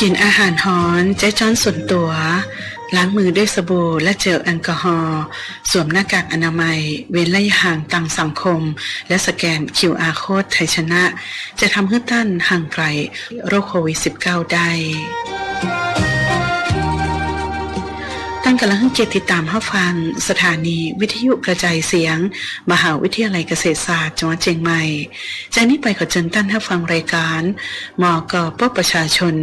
กินอาหารหอนเจ๊จ้อนส่วนตัว ล้างมือด้วยสบู่และเจลแอลกอฮอล์สวมหน้ากากอนามัย เว้นระยะห่างต่างสังคม และสแกน QR โค้ดไทยชนะ จะทำให้ท่านห่างไกลโรคโควิด -19 ได้ ตั้งกำลังเกียรติติดตามรับฟัง สถานีวิทยุกระจายเสียง มหาวิทยาลัยเกษตรศาสตร์จังหวัดเชียงใหม่จากนี้ไปขอเชิญท่านรับฟังรายการหมอกอปอประชาชน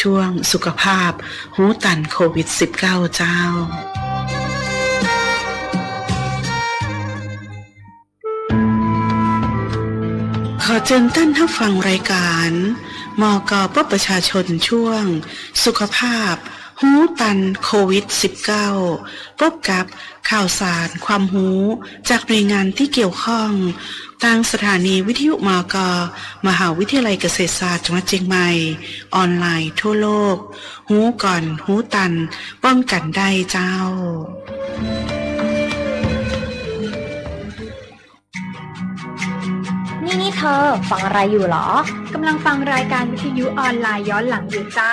ช่วงสุขภาพ หูตันโควิด -19 เจ้าขอเชิญท่านรับฟังรายการมอกอปอประชาชนช่วง สุขภาพ หูตันโควิด -19 พบกับข่าวสารความหูจากหน่วยงานที่เกี่ยวข้องทางสถานีวิทยุมอกมหาวิทยาลัยเกษตรศาสตร์จังหวัดเชียงใหม่ ออนไลน์ทั่วโลก หูก่อน หูตัน ป้องกันได้เจ้านี่นี่เธอ ฟังอะไรอยู่หรอกำลังฟังรายการวิทยุออนไลน์ย้อนหลังอยู่จ้า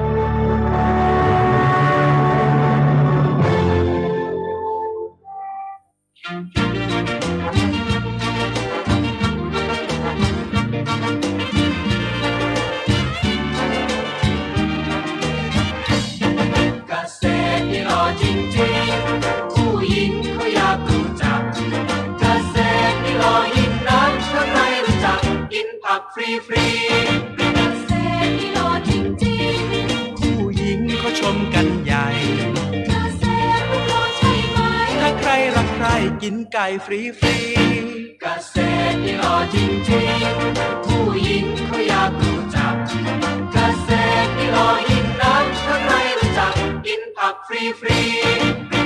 ฟรีฟรีเกษตรที่รอจริงๆผู้หญิงเขาอยากรู้จักเกษตรที่รอยิ่งนักถ้าใครรู้จักกินผักฟรีฟรี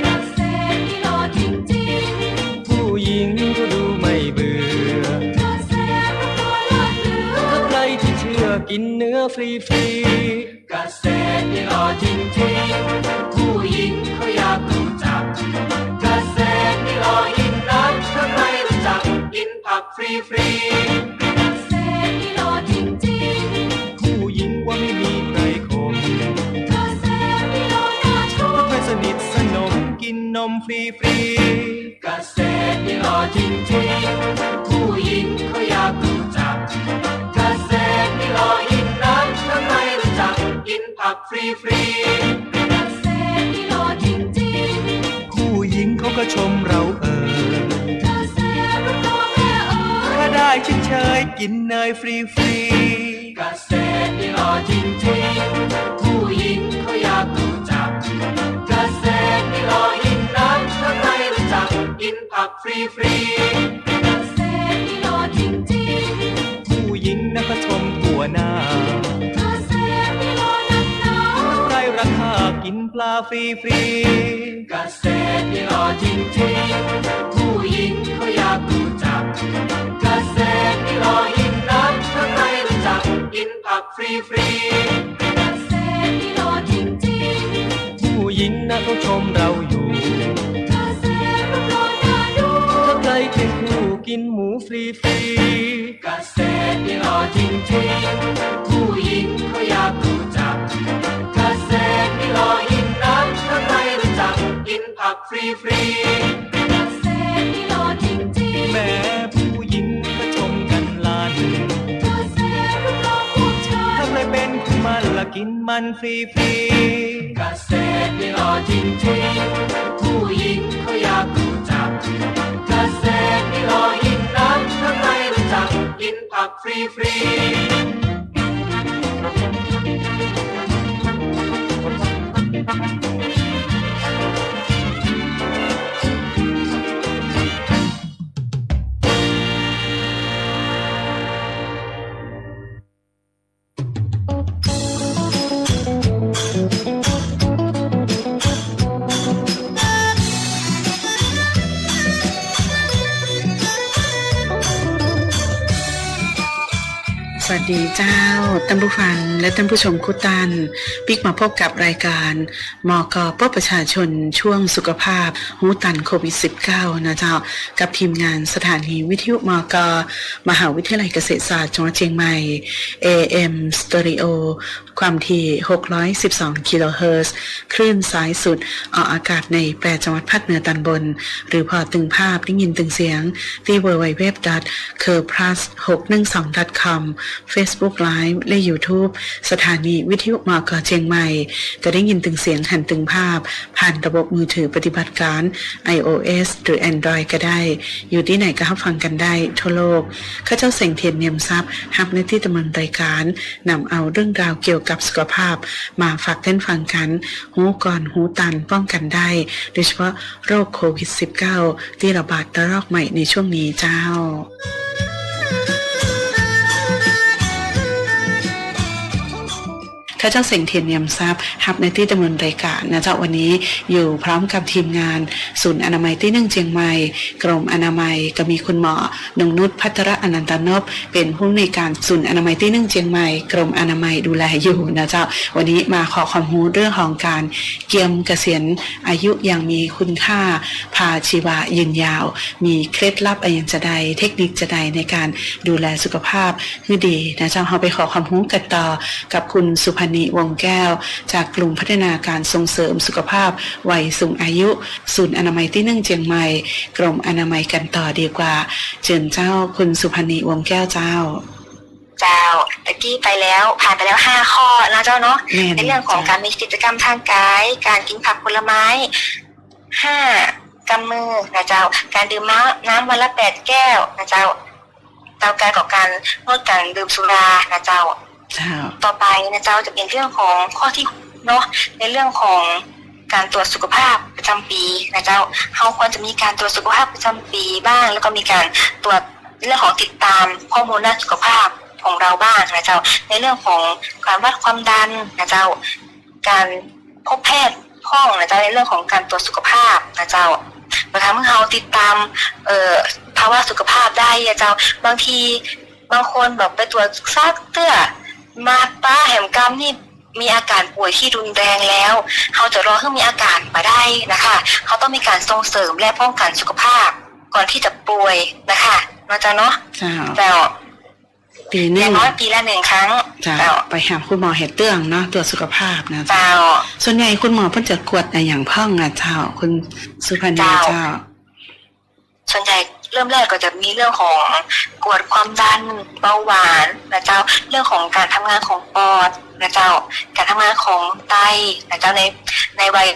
เกษตรที่รอจริงๆผู้หญิงก็ดูไม่เบื่อเกษตรก็เลิศเหลือถ้าใครที่เชื่อกินเนื้อฟรีฟรีเกษตรที่รอจริงๆผู้หญิงเขาอยากรู้จักเกษตรที่รอยิ่ง กกินผักฟรีฟรีๆเกษตรที่รอจริงๆผู้หญิงว่าไม่มีใครคมเกษตรที่รอน่าชมเพื่อนสนิทสนมกินนมฟรีฟรีๆเกษตรที่รอจริงๆผู้หญิงเขาอยากรู้จักเกษตรที่รอยิ่งนักถ้าใครรู้จักกินผักฟรีฟรีๆเกษตรที่รอจริงๆผู้หญิงเขาก็ชมเราเออ เชยกินเนยฟรีฟรีๆเกษตรที่รอจริงๆผู้หญิงเขาอยากรู้จักเกษตรที่รอยิ่งนักถ้าใครรู้จักกินผักฟรีฟรีๆเกษตรที่รอจริงๆผู้หญิงนะก็ชมทั่วหน้าเกษตรที่รอนักหนาใครราคากินปลาฟรีฟรีๆเกษตรที่รอจริงๆผู้หญิงเขาอยากรู้จักเกษต รอยิ้น้ำถ้าใครรู้จักกินผักฟรีฟรีผู้หญิงนะเขาชมเราอยู่เกษตรรอยาดูถ้าใครเป็นผู้กินหมูฟรีฟรีเกษตรนี่รอจริงจริงผู้หญิงเขาอยากรู้จักเกษตรนี่รอยินน้ำถ้าใครรู้จักกินผักฟรีฟรีเกษตรนี่รอจริงจริงแม่ กินมันฟรีฟรีเกษตรนี่หล่อจริงผู้หญิงเขาอยากรู้จักเกษตรนี่รอยิ่งนักถ้าใครรู้จักกินผักฟรีฟรี เจ้าท่านผู้ฟังและท่านผู้ชมคุตันปิกมาพบกับรายการมกปประชาชนช่วงสุขภาพหูตันโควิด -19 นะเจ้า กับทีมงานสถานีวิทยุมกมหาวิทยาลัยเกษตรศาสตร์จังหวัดเชียงใหม่ AM Stereo ความถี่ 612 กิโลเฮิรตซ์ คลื่นสายสุด ออกอากาศใน8จังหวัดภาคเหนือตอนบน หรือพอตึงภาพได้ยินตึงเสียง ที่ www c u r p l u s 612 com Facebook Live และ YouTube สถานีวิทยุมกเชียงใหม่ก็ได้ยินตึงเสียงหันตึงภาพ ผ่านระบบมือถือปฏิบัติการ iOS หรือ Android ก็ได้ อยู่ที่ไหนก็รับฟังกันได้ทั่วโลกข้าเจ้าเสงเทียนเนียมทรัพย์ฮับในที่ดำเนินรายการนำเอาเรื่องราวเกี่ยวกับสุขภาพ มาฝากท่านฟังกัน หูก่อนหูตันป้องกันได้ โดยเฉพาะโรคโควิด -19 ที่ระบาดระลอกใหม่ในช่วงนี้เจ้า ข้าเจ้าเสียงเทียนเนียมทรัพย์ฮับในที่ดำเนินรายการนะเจ้าวันนี้อยู่พร้อมกับทีมงาน ศูนย์อนามัยที่หนึ่งเชียงใหม่ กรมอนามัยก็มีคุณหมอนงนุชพัทรอนันตนพเป็นผู้ในการศูนย์อนามัยที่หนึ่งเชียงใหม่ กรมอนามัยดูแลอยู่นะเจ้าวันนี้มาขอความรู้เรื่องของการเกียมเกษียณอายุอย่างมีคุณค่าพาชีวะยืนยาว มีเคล็ดลับอะไรอย่างจะใดเทคนิคจะใดในการดูแลสุขภาพให้ดีนะเจ้าเราไปขอความรู้กันต่อกับคุณสุพนีวงแก้ว จากกลุ่มพัฒนาการส่งเสริมสุขภาพ วัยสูงอายุ ศูนย์อนามัยที่หนึ่งเชียงใหม่ กรมอนามัยกันต่อดีกว่า เชิญเจ้าคุณสุพนีวงแก้วเจ้าเจ้าตะกี้ไปแล้วผ่านไปแล้วห้าข้อนะเจ้าเนาะแม่นในเรื่องของการมีกิจกรรมทางกาย การกินผักผลไม้ห้ากำมือนะเจ้า การดื่มน้ำน้ำวันละแปดแก้วนะเจ้าเจ้าการกับการงดการดื่มสุรานะเจ้าเจ้า ต่อไปนะเจ้าจะเป็นเรื่องของข้อที่เนาะในเรื่องของการตรวจสุขภาพประจำปีนะเจ้าเขาควรจะมีการตรวจสุขภาพประจำปีบ้าง แล้วก็มีการตรวจเรื่องของติดตามข้อมูลด้านสุขภาพของเราบ้างนะเจ้า ในเรื่องของการวัดความดันนะเจ้า การพบแพทย์ห้องนะเจ้าในเรื่องของการตรวจสุขภาพนะเจ้ามาทำให้งเราติดตามเอ่อภาวะสุขภาพได้นะเจ้าบางทีบางคนแบบไปตรวจซากเตื้อ มาป้าแหมกรรมนี่มีอาการป่วยที่รุนแรงแล้ว เขาจะรอให้มีอาการมาได้นะคะ เขาต้องมีการส่งเสริมและป้องกันสุขภาพ ก่อนที่จะป่วยนะคะนะจ๊ะเนาะเจ้าแต่ปีหอนึย่างงน้อยปีละหนึ่งครั้งเจ้าแต่ไปหาคุณหมอเห็ดเตื้องเนาะตรวจสุขภาพนะเจ้าเจ้าส่วนใหญ่คุณหมอเพิ่นจะกวดอะไรอย่างพ่องอะเจ้าคุณสุพรรณีเจ้าเจ้า ส่วนใหญ่ เริ่มแรกก็จะมีเรื่องของกวดความดันเบาหวานนะเจ้าเรื่องของการทำงานของปอดนะเจ้าการทำงานของไตนะเจ้าในในวัย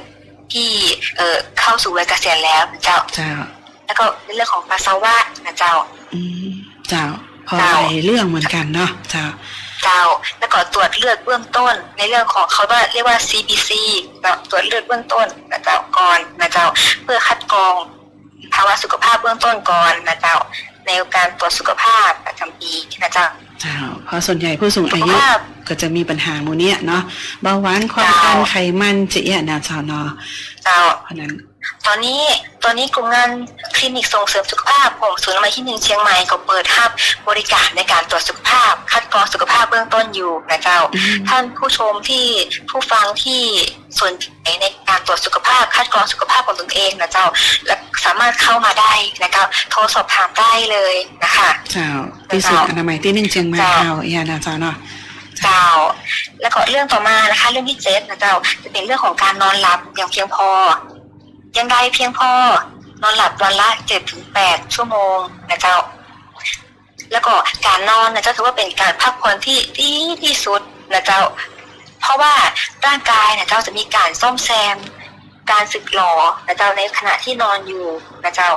ที่เอ่อเข้าสู่วัยเกษียณแล้วนะเจ้าเจ้า แล้วก็ในเรื่องของปัสสาวะนะเจ้า อืมเจ้าพอเจ้าไปเรื่องเหมือนกันเนาะเจ้าเจ้าแล้วก็ตรวจเลือดเบื้องต้น ในเรื่องของเขาว่าเรียกว่า CBC นะตรวจเลือดเบื้องต้นนะเจ้าก่อนนะเจ้าเพื่อคัดกรอง ภาวะสุขภาพเบื้องต้นก่อนนะเจ้า ในการตรวจสุขภาพประจำปีนะเจ้าเจ้าเพราะส่วนใหญ่ผู้สูงสุอาขยุภาพก็จะมีปัญหาหมู่เนี้ยเนาะเบาหวานความดันเจ้าไขมันจะเอียนะเจ้าเนาะเจ้าเพราะนั้น ตอนนี้ตอนนี้กลุ่มงานคลินิกส่งเสริมสุขภาพของศูนย์อนามัยที่หนึ่งเชียงใหม่ก็เปิดฮับบริการในการตรวจสุขภาพ คัดกรองสุขภาพเบื้องต้นอยู่นะเจ้าอืมท่านผู้ชมที่ผู้ฟังที่สนใจในการตรวจสุขภาพ คัดกรองสุขภาพของตนเองนะเจ้า และสามารถเข้ามาได้นะครับโทรสอบถามได้เลยนะคะเจ้าที่ศูนย์อนามัยที่หนึ่งเชียงใหม่เจ้าเจ้าอียานะเจ้าเนาะเจ้าแล้วก็เรื่องต่อมานะคะ เรื่องที่เจ็ดนะเจ้าจะเป็นเรื่องของการนอนหลับอย่างเพียงพอ ยังไงเพียงพอนอนหลับวันละเจ็ดถึงแปดชั่วโมงนะเจ้า แล้วก็การนอนนะเจ้าถือว่าเป็นการพักผ่อนที่ดีที่สุดนะเจ้า เพราะว่าร่างกายนะเจ้าจะมีการซ่อมแซม การสึกหรอนะเจ้าในขณะที่นอนอยู่นะเจ้า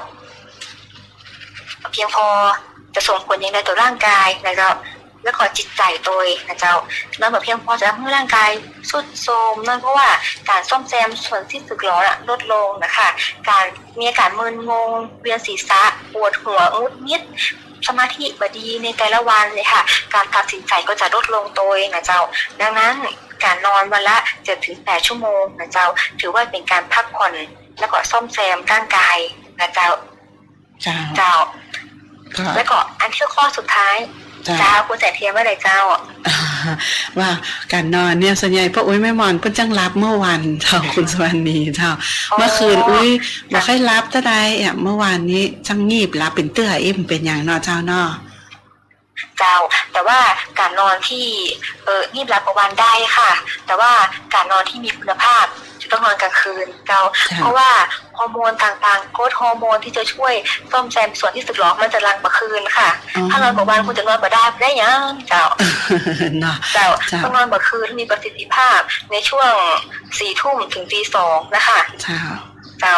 เพียงพอจะส่งผลยังไงต่อร่างกายนะเจ้า และขอจิตใจตัวเองนะเจ้านอนแบบเพียงพอจะทำให้ร่างกายสุดโทรมนั่นเพราะว่าการซ่อมแซมส่วนที่สึกหรอน่ะลดลงนะคะ การมีอาการมึนงง เวียนศีรษะปวดหัวงุดงิดสมาธิบดีในแต่ละวันเลยค่ะ การตัดสินใจก็จะลดลงตัวเองนะเจ้า ดังนั้นการนอนวันละเจ็ดถึงแปดชั่วโมงนะเจ้า ถือว่าเป็นการพักผ่อนแล้วก็ซ่อมแซมร่างกายนะเจ้า เจ้าเจ้าก็แล้วก็อันที่ข้อสุดท้าย เจ้าเจ้าคุณแสงเทียมเมื่อไหรเจ้าว่าการนอนเนี่ยส่วนใหญ่พ่ออุ้ยแม่หมอนเพิ่นจังรับเมื่อวันเจ้าคุณสวรรณีเจ้าอ๋อเมื่อคืนอุ้ยบ่ค่อยรับเท่าใดอะเมื่อวานนี้จังงีบรับเป็นเตื้ออิ่มเป็นอย่างเนาะเจ้าเนาะเจ้า แต่ว่าการนอนที่เอองีบหลับประวันได้ค่ะ แต่ว่าการนอนที่มีคุณภาพจะ ต้องนอนกลางคืนเจ้าจ้ะเพราะว่าฮอร์โมนต่างๆโกรทฮอร์โมนที่จะช่วยซ่อมแซมส่วนที่สึกหรอมันจะรังประคืนค่ะ ถ้านอนประวันคุณจะนอนประได้ได้ยังเจ้าเนาะเจ้าจ้ะต้องนอนประคืนมีประสิทธิภาพในช่วงสี่ทุ่มถึงตีสองนะคะเจ้าเจ้า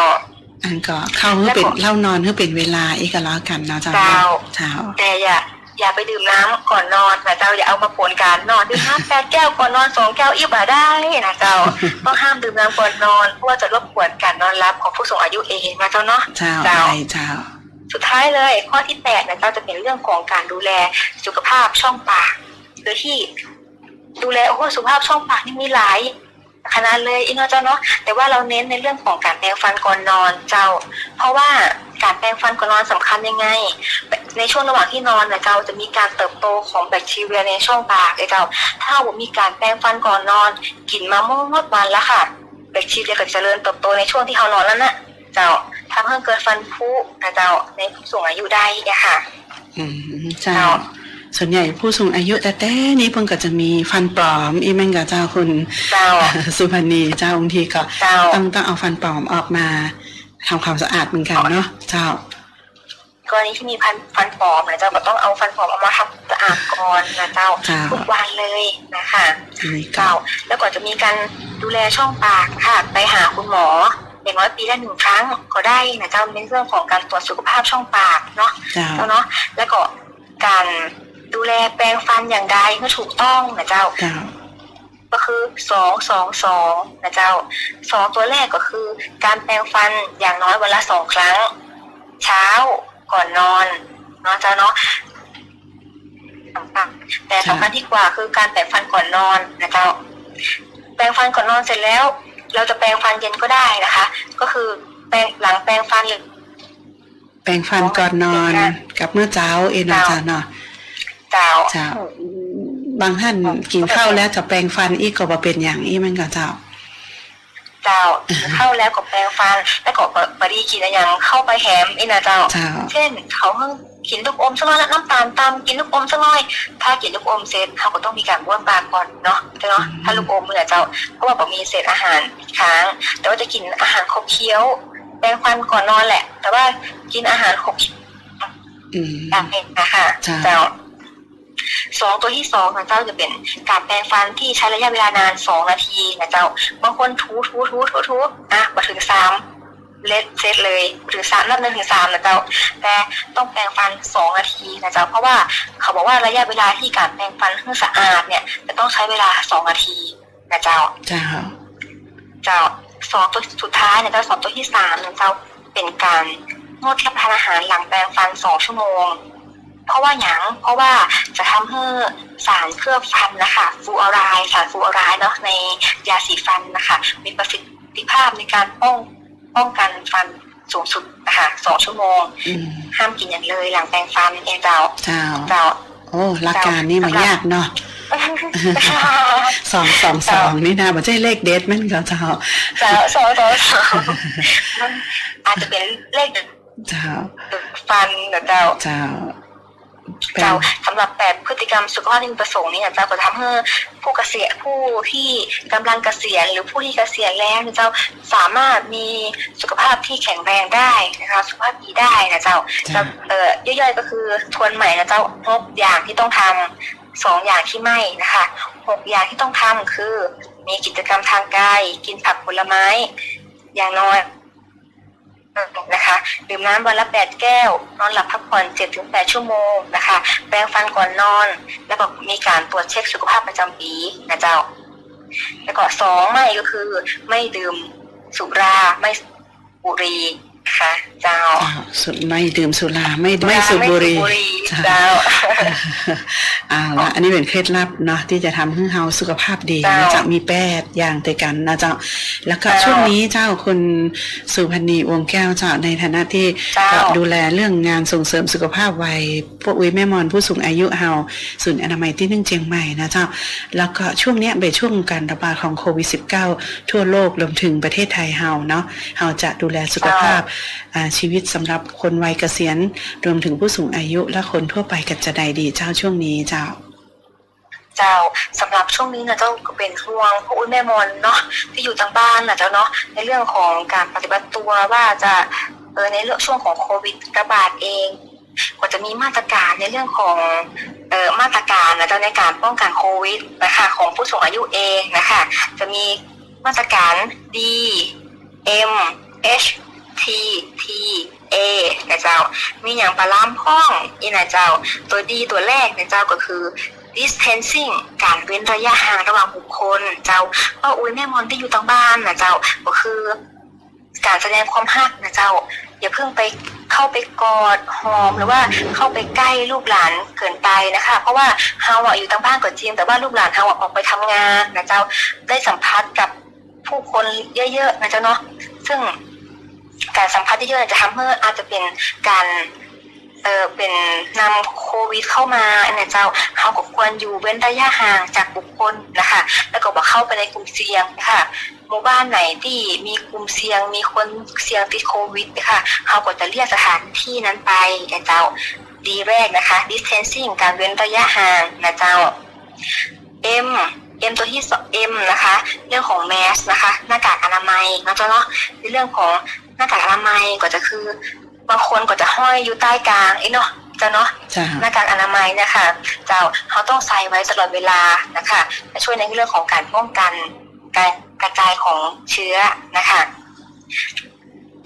อันก็เข้าเพื่อเป็นเล่านอนเพื่อเป็นเวลาอีกก็แล้วกันเนาะเจ้าเจ้าเจ้าแต่อย่า อย่าไปดื่มน้ำก่อนนอนนะเจ้าอย่าเอามาผลการนอนดื่มน้ำแปดแก้วก่อนนอนสองแก้วอีกบ่าได้นะเจ้าต้องห้ามดื่มน้ำก่อนนอนเพราะว่าจะรบกวนการนอนหลับของผู้สูงอายุเองนะเจ้าเนาะเจ้าเจ้าได้เจ้าสุดท้ายเลยข้อที่แปดนะเจ้าจะเป็นเรื่องของการดูแลสุขภาพช่องปากโดยที่ดูแลโอ้โหสุขภาพช่องปากนี่มีหลาย ขนาดเลยอีกเนาะเจ้าเนาะแต่ว่าเราเน้นในเรื่องของการแปรงฟันก่อนนอนเจ้า เพราะว่าการแปรงฟันก่อนนอนสำคัญยังไง ในช่วงระหว่างที่นอนนะเจ้าจะมีการเติบโตของแบคทีเรียในช่องปากเลยเจ้า ถ้าว่ามีการแปรงฟันก่อนนอนกลิ่นมาม่วดวันแล้วค่ะแบคทีเรียก็จะเจริญเติบโตในช่วงที่เขานอนแล้วนะเจ้าทำให้เกิดฟันผุนะเจ้าในผู้สูงอายุได้อะค่ะ อืมเจ้าเจ้า ส่วนใหญ่ผู้สูงอายุแต่แต่นี้เพิ่งก็จะมีฟันปลอม อีแม่งกับเจ้าคุณเจ้าสุพรรณีเจ้าบางทีก็เจ้าต้องต้องเอาฟันปลอมออกมาทำความสะอาดเหมือนกันเนาะเจ้ากรณีที่มีฟันฟันปลอมนะเจ้าก็ต้องเอาฟันปลอมเอามาทำสะอาดก่อนนะเจ้าเจ้าทุกวันเลยนะคะอันนี้ก็เจ้าแล้วก็จะมีการดูแลช่องปากค่ะ ไปหาคุณหมออย่างน้อยปีละหนึ่งครั้งก็ได้นะเจ้าในเรื่องของการตรวจสุขภาพช่องปากเนาะเจ้าเจ้าเนาะแล้วก็การ ดูแลแปรงฟันอย่างใดก็ถูกต้องนะเจ้าเจ้า ก็คือสองสองสองนะเจ้าสองตัวแรกก็คือ การแปรงฟันอย่างน้อยวันละสองครั้ง เช้าก่อนนอนเนาะเจ้าเนาะสำคัญแต่สำคัญที่กว่าคือการแปรงฟันก่อนนอนนะเจ้า แปรงฟันก่อนนอนเสร็จแล้ว เราจะแปรงฟันเย็นก็ได้นะคะ ก็คือแปรงหลังแปรงฟันแปรงฟันก่อนนอนกับเมื่อเช้าเองเนาะเจ้าเนาะ เจ้าเจ้า บางท่านกินข้าวแล้วจะแปรงฟันอีกก็บ่เป็นอย่างอีแม่งกับเจ้าเจ้าเข้าแล้วก็แปรงฟันแล้วก็บดีกินอะไรอย่างเข้าไปแฮมอีนะเจ้าเจ้า เช่น เขาเพิ่งกินลูกอมสักหน่อยแล้วน้ำตาลตามกินลูกอมสักหน่อย ถ้ากินลูกอมเสร็จเขาก็ต้องมีการบ้วนปากก่อนเนาะเนาะอืมถ้าลูกอมเนี่ยเจ้าเพราะว่าบอกมีเศษอาหารค้าง แต่ว่าจะกินอาหารครบเคี้ยวแปรงฟันก่อนนอนแหละ แต่ว่ากินอาหารครบอืมอย่างเองนะคะจ้ะเจ้า สองตัวที่สองนะเจ้าจะเป็นการแปรงฟันที่ใช้ระยะเวลานานสองนาทีนะเจ้าบางคนถูถูถูถูถูอะมาถึงสามเลสเซตเลยถึงสามนับหนึ่งถึงสามนะเจ้า แต่ต้องแปรงฟันสองนาทีนะเจ้า เพราะว่าเขาบอกว่าระยะเวลาที่การแปรงฟันให้สะอาดเนี่ยจะต้องใช้เวลาสองนาทีนะเจ้า เจ้า เจ้าสองตัวสุดท้ายเนี่ยเจ้าสองตัวที่สามนี่ยเจ้าเป็นการงดรับประทานอาหารหลังแปรงฟันสองชั่วโมง เพราะว่าหยังเพราะว่าจะทำให้สารเคลือบฟันนะคะฟลูออไรด์สารฟลูออไรด์เนาะในยาสีฟันนะคะมีประสิทธิภาพในการป้องป้องกันฟันสูงสุดนะคะสองชั่วโมงอืมห้ามกินอย่างเลยหลังแปรงฟันเองเจ้าเจ้าเจ้าโอ้หลักการนี่มันยากเนาะสองสองสองนี่นะมันใช่เลขเด็ดแมันก็เจ้าเจ้าสองสองสองอาจจะเป็นเลขเจ้าฟันนะเจ้าเจ้าแปล เจ้าสำหรับแบบพฤติกรรมสุขภาพที่มีประสงค์เนี่ยเจ้าก็ทำให้ผู้เกษียณผู้ที่กำลังเกษียณหรือผู้ที่เกษียณแล้วเนี่ยเจ้าสามารถมีสุขภาพที่แข็งแรงได้นะคะสุขภาพดีได้นะเจ้าเจ้าเอ่อย่อยๆก็คือทวนใหม่นะเจ้าหกอย่างที่ต้องทำสองอย่างที่ไม่นะคะหกอย่างที่ต้องทำคือ มีกิจกรรมทางกายกินผักผลไม้ อย่างน้อย นะคะดื่มน้ำวันละแปดแก้ว นอนหลับพักผ่อนเจ็ดถึงแปดชั่วโมงนะคะ แปรงฟันก่อนนอน แล้วก็มีการตรวจเช็คสุขภาพประจำปีนะเจ้า แล้วก็สองไม่ก็คือไม่ดื่มสุราไม่บุหรี่ ค่ะเจ้าเจ้าสุดไม่ดื่มสุราไม่ไม่สูบบุหรี่จ้าเจ้าเอาละอันนี้เป็นเคล็ดลับเนาะที่จะทำให้เราสุขภาพดีเจ้านะจะมีแปดอย่างเดียวกันนะเจ้า แล้วก็เจ้าช่วงนี้เจ้าคุณสุพันธ์นีวงแก้วเจ้าในฐานะที่เจ้าก็ดูแลเรื่องงานส่งเสริมสุขภาพวัยพวกอุ้ยแม่มอนผู้สูงอายุเฮาศูนย์อนามัยที่นึ่งเจียงใหม่นะเจ้า แล้วก็ช่วงเนี้ยเป็นช่วงการระบาดของโควิด -19 ทั่วโลกรวมถึงประเทศไทยเฮาเนาะเฮาจะดูแลสุขภาพอ่าชีวิตสำหรับคนวัยเกษียณรวมถึงผู้สูงอายุและคนทั่วไปกันจะได้ดีเจ้าช่วงนี้เจ้าเจ้าสำหรับช่วงนี้นะเจ้าก็เป็นห่วงพวกอุ้ยแม่มอนเนาะที่อยู่ทางบ้านนะเจ้าเนาะในเรื่องของการปฏิบัติตัวว่าจะเออในเรื่องช่วงของโควิดระบาดเองกว่าจะมีมาตรการในเรื่องของเออมาตรการนะเจ้าในการป้องกันโควิดนะคะของผู้สูงอายุเองนะคะจะมีมาตรการ D M H T T A นะเจ้า มีอย่างปลาล้ามพ้องอีนะเจ้า ตัวดีตัวแรกนะเจ้าก็คือ distancing การเว้นระยะห่างระหว่างบุคคล เจ้าว่าอุ้ยแม่มอนที่อยู่ต่างบ้านนะเจ้า ก็คือ การแสดงความฮักนะเจ้า อย่าเพิ่งไปเข้าไปกอดหอมหรือว่าเข้าไปใกล้ลูกหลานเกินไปนะคะ เพราะว่าเฮาอะอยู่ต่างบ้านก็จริงแต่ว่าลูกหลานเฮาอออกไปทำงานนะเจ้าได้สัมผัสกับผู้คนเยอะๆนะเจ้าเนาะซึ่ง การสัมผัสเยอะๆจะทำให้อาจจะเป็นการเออเป็นนำโควิดเข้ามาเนี่ยเจ้าเขาก็ควรอยู่เว้นระยะห่างจากบุคคลนะคะ แล้วก็บอกเข้าไปในกลุ่มเสี่ยงนะคะหมู่บ้านไหนที่มีกลุ่มเสี่ยง มีคนเสี่ยงติดโควิดนะคะเขาก็จะเรียกสถานที่นั้นไปนะเจ้าดีแรกนะคะ distancing การเว้นระยะห่างนะเจ้า M M ตัวที่สอง M นะคะ เรื่องของแมสนะคะ หน้ากากอนามัยนะเจ้าเนาะในเรื่องของหน้ากากอนามัยก็จะคือบางคนก็จะห้อยอยู่ใต้กลางไอ้เนาะเจ้าเนาะเจ้าหน้ากากอนามัยนะคะเจ้าเขาต้องใส่ไว้ตลอดเวลานะคะจะช่วยในเรื่องของการป้องกันการกระจายของเชื้อนะคะ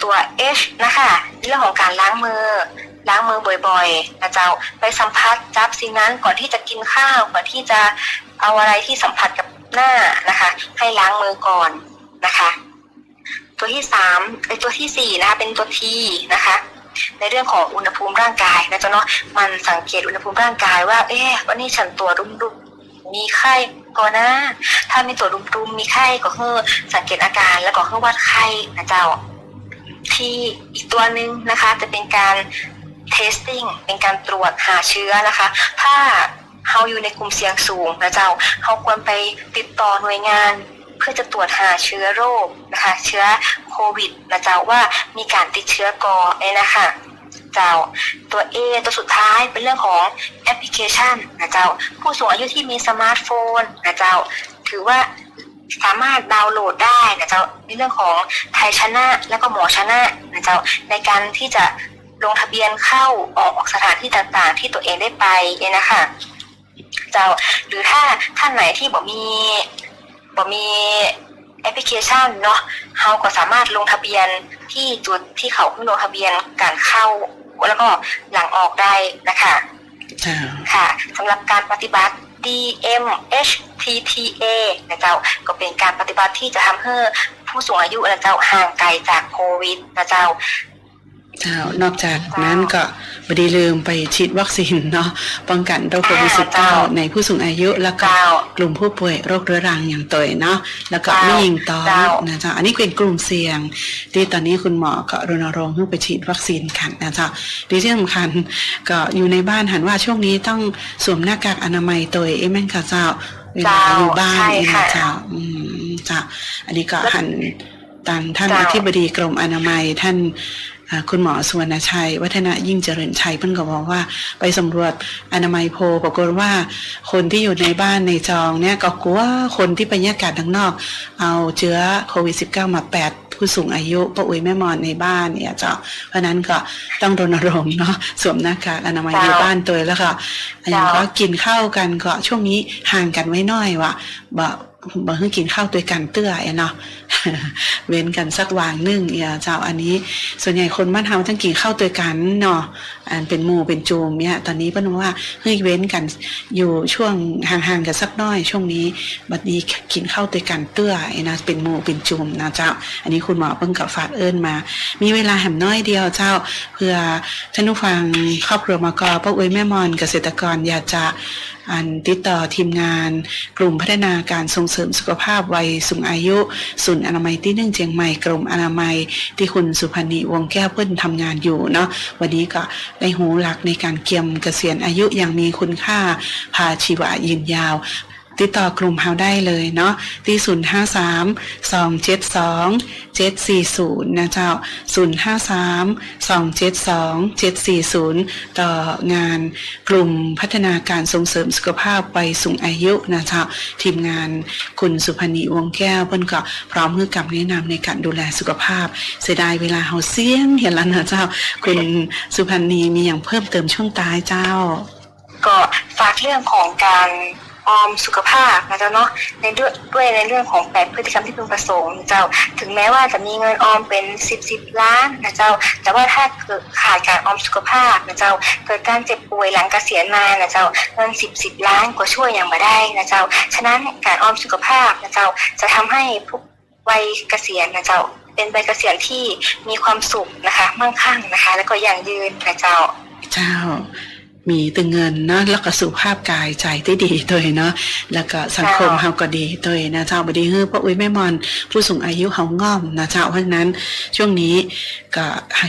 ตัว H นะคะเรื่องของการล้างมือ ล้างมือบ่อยๆนะเจ้าไปสัมผัสจับสิ่งนั้นก่อนที่จะกินข้าวก่อนที่จะเอาอะไรที่สัมผัสกับหน้านะคะ ให้ล้างมือก่อนนะคะ ตัวที่สามไอตัวที่สี่นะคะเป็นตัวทีนะคะในเรื่องของอุณหภูมิร่างกายนะเจ๊ะเนาะมันสังเกตอุณหภูมิร่างกายว่า เอ๊ะวันนี้ฉันตัวรุมรุมๆมีไข้ก่อนนะ ถ้ามีตัวรุมรุมๆมีไข้ก็คือสังเกตอาการแล้วก็คือวัดไข้นะเจ้าที่อีกตัวหนึ่งนะคะ จะเป็นการ testing เป็นการตรวจหาเชื้อนะคะ ถ้าเราอยู่ในกลุ่มเสี่ยงสูงนะเจ้าเราควรไปติดต่อหน่วยงานเพื่อจะตรวจหาเชื้อโรคนะคะ เชื้อโควิดนะเจ้าว่ามีการติดเชื้อก่อเนี่ยนะคะเจ้าตัว A ตัวสุดท้ายเป็นเรื่องของแอปพลิเคชันนะเจ้าผู้สูงอายุที่มีสมาร์ทโฟนนะเจ้าถือว่าสามารถดาวน์โหลดได้นะเจ้าในเรื่องของไทยชนะ แล้วก็หมอชนะนะเจ้าในการที่จะ ลงทะเบียนเข้าออกสถานที่ต่างๆ ที่ตัวเองได้ไปเนี่ยนะคะเจ้าหรือถ้าท่านไหนที่บอกมีบอกมีแอปพลิเคชันเนาะเขาก็สามารถลงทะเบียนที่จุดที่เขาเพิ่งลงทะเบียนการเข้าแล้วก็หลังออกได้นะคะเจ้าค่ะสำหรับการปฏิบัติ DMHTTA นะเจ้าก็เป็นการปฏิบัติที่จะทำให้ผู้สูงอายุนะเจ้าห่างไกลจากโควิดนะเจ้า เจ้านอกจากนั้นก็บดีลืมไปฉีดวัคซีนเนาะป้องกันโรคโควิดอ่าเจ้า19ในผู้สูงอายุแล้วก็เจ้ากลุ่มผู้ป่วยโรคเรื้อรังอย่างตัวเนาะแล้วก็เจ้าไม่ยิงตอเจ้านะเจ้าอันนี้เป็นกลุ่มเสี่ยง ที่ตอนนี้คุณหมอก็รณรงค์ให้ไปฉีดวัคซีนกันนะเจ้าที่สำคัญก็อยู่ในบ้านหันว่าช่วงนี้ต้องสวมหน้ากากอนามัยตัวเองแม่นค่ะเจ้าเวลาอยู่บ้านใช่เองค่ะนะเจ้าอืมเจ้าอันนี้ก็หันตามท่านเจ้าอธิบดีกรมอนามัยท่านอ่า คุณหมอสุวรรณชัย วัฒนะยิ่งเจริญชัยเพิ่นก็บอกว่าไปสำรวจอนามัยโพลปรากฏว่าคนที่อยู่ในบ้านในจองเนี่ยก็กลัวคนที่ไปแยกกาศข้างนอก เอาเชื้อโควิด -19 มาแปดผู้สูงอายุป้าอุ้ยแม่มอนในบ้านเนี่ยเจ้าเพราะนั้นก็ต้องรณรงค์เนาะสวมหน้ากากอนามัยเจ้าอยู่บ้านตัวแล้วก็อย่างเจ้าก็กินข้าวกันก็ช่วงนี้ห่างกันไว้หน่อยว่ะบ่ บ่เพิ่งกินข้าวด้วยกันเตื้อเนาะเว้นกันสักวางนึงเนี่ยเจ้าอันนี้ ส่วนใหญ่คนบ้านเฮาต้งกินข้าวด้วยกันเนาะอันเป็นหมู่เป็นจูมเนี่ยตอนนี้เพิ่นว่าเฮ้ยเว้นกันอยู่ช่วงห่างๆกันสักน้อย ช่วงนี้บัดนี้กินข้าวด้วยกันเตื้อไอ้นะเป็นหมู่เป็นจุ่มนะเจ้า อันนี้คุณหมอเพิ่งกับฝากเอิญมา มีเวลาแหมน้อยเดียวเจ้า เพื่อท่านผู้ฟังครอบครัวมากป้าอุ้ยแม่มอนเกษตรกรอยากจะ อันติดต่อทีมงาน กลุ่มพัฒนาการส่งเสริมสุขภาพวัยสูงอายุศูนย์อนามัยที่หนึ่งเชียงใหม่กรมอนามัยที่คุณสุพณีวงแก้วเพิ่นทำงานอยู่เนาะวันนี้ก็ได้หูหลักในการเกียมเกษียณอายุอย่างมีคุณค่าพาชีวะยืนยาว ติดต่อกลุ่มเฮาได้เลยเนาะที่053 272 740นะเจ้า053 272 740ต่องานกลุ่มพัฒนาการส่งเสริมสุขภาพวัยสูงอายุนะเจ้าทีมงานคุณสุพนีวงแก้วเพิ่นก็พร้อมมือกับแนะนำในการดูแลสุขภาพ เสียดายเวลาเฮาเสี่ยงเห็นแล้วนะเจ้า คุณสุพนีมีอย่างเพิ่มเติมช่วงตายเจ้า ก็ฝากเรื่องของการ ออมสุขภาพนะเจ้าเนาะในด้วยด้วยในเรื่องของแปดพฤติกรรมที่พึงประสงค์เจ้า ถึงแม้ว่าจะมีเงินออมเป็นสิบสิบล้านนะเจ้า แต่ว่าถ้าเกิดขาดการออมสุขภาพนะเจ้า เกิดการเจ็บป่วยหลังเกษียณมานะเจ้าเงินสิบสิบล้านก็ช่วยอย่างมาได้นะเจ้า ฉะนั้นการออมสุขภาพนะเจ้าจะทำให้ผู้วัยเกษียณนะเจ้า เป็นวัยเกษียณที่มีความสุขนะคะ มั่งคั่งนะคะ แล้วก็ยั่งยืนนะเจ้า เจ้า มีแตึงเงินเนาะแล้วก็สุขภาพกายใจได้ดีตัวเนาะแล้วก็สังคมเจ้าเฮาก็ดีตัวนะเจ้าบดีฮือพ่ออุ้ยแม่มอนผู้สูงอายุเฮาง่อมนะเจ้าเพราะนั้นช่วงนี้ก็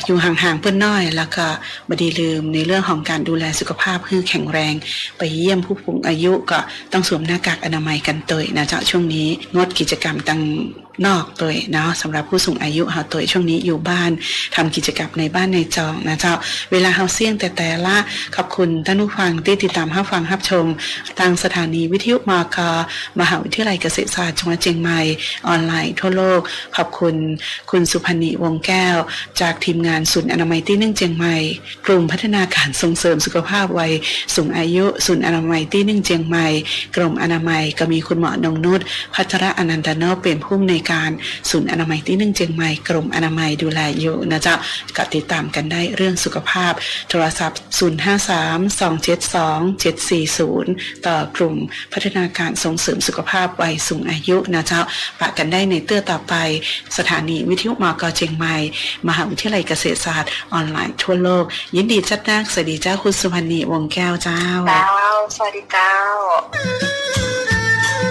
อยู่ห่างๆเพื่อนน้อย แล้วก็บดีลืมในเรื่องของการดูแลสุขภาพให้แข็งแรง ไปเยี่ยมผู้สูงอายุก็ต้องสวมหน้ากากอนามัยกันตัวนะเจ้าช่วงนี้งดกิจกรรมต่าง นอกตัวเนาะสำหรับผู้สูงอายุเฮาตัวช่วงนี้อยู่บ้านทำกิจกรรมในบ้านในจองนะเจ้า เวลาเฮาเสี่ยงแต่แต่ละขอบคุณท่านผู้ฟังที่ติดตามรับฟังรับชม ทางสถานีวิทยุมากมหาวิทยาลัยเกษตรศาสตร์จังหวัดเชียงใหม่ออนไลน์ทั่วโลก ขอบคุณคุณสุพันธ์นีวงแก้ว จากทีมงานศูนย์อนามัยที่หนึ่งเชียงใหม่ กลุ่มพัฒนาการส่งเสริมสุขภาพวัยสูงอายุศูนย์อนามัยที่หนึ่งเชียงใหม่ กรมอนามัยก็มีคุณหมอนงนุชพัทระอนันตโนเป็นผู้อำนวยการศูนย์อนามัยที่หนึ่งเชียงใหม่กรมอนามัยดูแลอยู่นะจ๊ะก็ติดตามกันได้เรื่องสุขภาพ โทรศัพท์ 053-272-740 ต่อกลุ่มพัฒนาการส่งเสริมสุขภาพวัยสูงอายุนะเจ้าปะกันได้ในเตื้อต่อไป สถานีวิทยุมกเชียงใหม่ มหาวิทยาลัยเกษตรศาสตร์ออนไลน์ทั่วโลก ยินดีจัดนักสวัสดีเจ้าคุณสุพันธ์นีวงแก้วเจ้าเจ้าสวัสดีเจ้า